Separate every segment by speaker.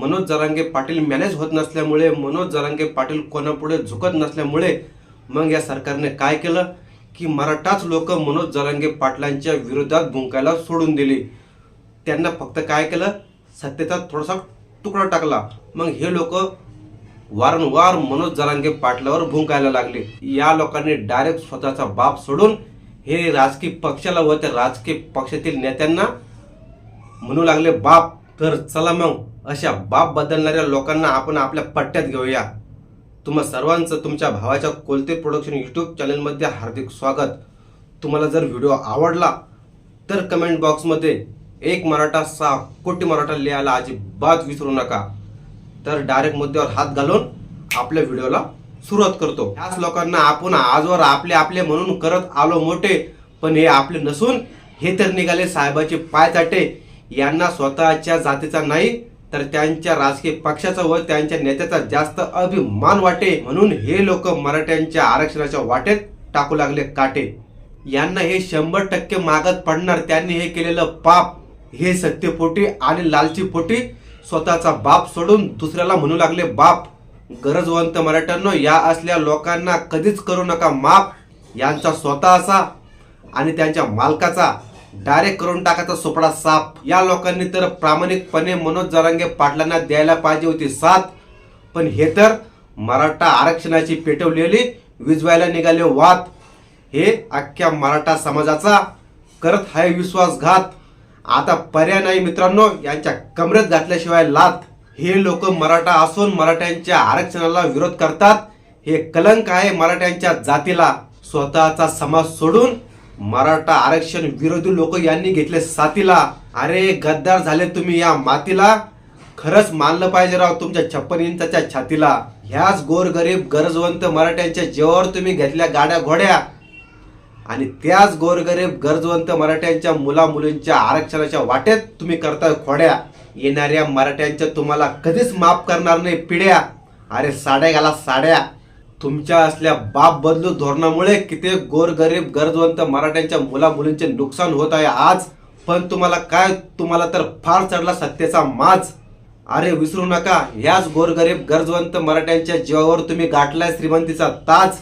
Speaker 1: Manoj Jarange Patil manage होत नसल्यामुळे मनोज जरांगे पाटील कोणापुढे झुकत नसल्यामुळे मग या सरकारने काय केलं? की मराठाच लोक मनोज जरांगे पाटलांच्या विरोधात भुंकायला सोडून दिली. त्यांना फक्त काय केलं? सत्तेचा थोडासा तुकडा टाकला. मग हे लोक वारंवार मनोज जरांगे पाटलावर भुंकायला लागले. या लोकांनी डायरेक्ट स्वतःचा बाप सोडून हे राजकीय पक्षाला व त्या राजकीय पक्षातील नेत्यांना म्हणू लागले बाप तर चला मग अशा बाप बदलणाऱ्या लोकांना आपण आपल्या पट्ट्यात घेऊया. तुम्हा सर्वांचं तुमच्या भावाच्या कोलते प्रोडक्शन यूट्यूब चॅनलमध्ये हार्दिक स्वागत. तुम्हाला जर व्हिडिओ आवडला तर कमेंट बॉक्समध्ये एक मराठा सहा कोटी मराठा लिहायला अजिबात विसरू नका. तर डायरेक्ट मुद्द्यावर हात घालून आपल्या व्हिडिओला सुरुवात करतो. त्याच लोकांना आपण आजवर आपले आपले म्हणून करत आलो मोठे पण हे आपले नसून हे तर निघाले साहेबाचे पाय चाटे. यांना स्वतःच्या जातीचा नाही तर त्यांच्या राजकीय पक्षाचा व त्यांच्या नेत्याचा जास्त अभिमान वाटे म्हणून हे लोक मराठ्यांच्या आरक्षणाच्या वाटेत टाकू लागले काटे. यांना हे शंभर टक्के मागत पडणार त्यांनी हे केलेलं पाप हे सत्यपोटी आणि लालची पोटी स्वतःचा बाप सोडून दुसऱ्याला म्हणू लागले बाप. गरजवंत मराठ्यांनो या असल्या लोकांना कधीच करू नका माप यांचा स्वतःचा आणि त्यांच्या मालकाचा डायरेक्ट करून टाकायचा सोपडा साप. या लोकांनी तर प्रामाणिकपणे मनोज जरांगे पाटलांना द्यायला पाहिजे होती साथ. पण हे तर मराठा आरक्षणाची पेटवलेली विजवायला निघाले वाद. हे अख्ख्या मराठा समाजाचा करत आहे विश्वासघात. आता पर्याय नाही मित्रांनो यांच्या कमरेत घातल्याशिवाय लात हे लोक मराठा असून मराठ्यांच्या आरक्षणाला विरोध करतात. हे कलंक आहे मराठ्यांच्या जातीला. स्वतःचा समाज सोडून मराठा आरक्षण विरोधी लोक यांनी घेतले साथीला अरे गद्दार झाले तुम्ही या मातीला. खरंच मानलं पाहिजे राव तुमच्या छप्पन इंचाच्या छातीला. ह्याच गोरगरीब गरजवंत मराठ्यांच्या जेवर तुम्ही घेतल्या गाड्या घोड्या. आणि त्याच गोरगरीब गरजवंत मराठ्यांच्या मुला मुलींच्या आरक्षणाच्या वाटेत तुम्ही करताय खोड्या. येणाऱ्या मराठ्यांच्या तुम्हाला कधीच माफ करणार नाही पिढ्या. अरे साड्या घाला साड्या. तुमच्या असल्या बाप बदलू धोरणामुळे किती गोरगरीब गरजवंत मराठ्यांच्या मुला मुलींचे नुकसान होत आहे आज. पण तुम्हाला काय तुम्हाला तर फार चढला सत्तेचा माज. अरे विसरू नका ह्याच गोरगरीब गरजवंत मराठ्यांच्या जीवावर तुम्ही गाठलाय श्रीमंतीचा ताज.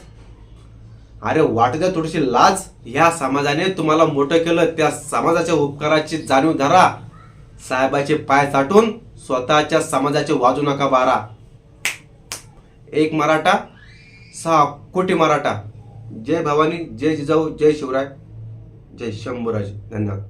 Speaker 1: अरे वाटू थोडीशी लाज. ह्या समाजाने तुम्हाला मोठं केलं त्या समाजाच्या उपकाराची जाणीव धरा. साहेबाचे पाय चाटून स्वतःच्या समाजाचे वाजू नका बारा. एक मराठा सहा कोटी मराठा. जय भवानी जय जिजाऊ जय शिवराय. जय शंभूराज. धन्यवाद.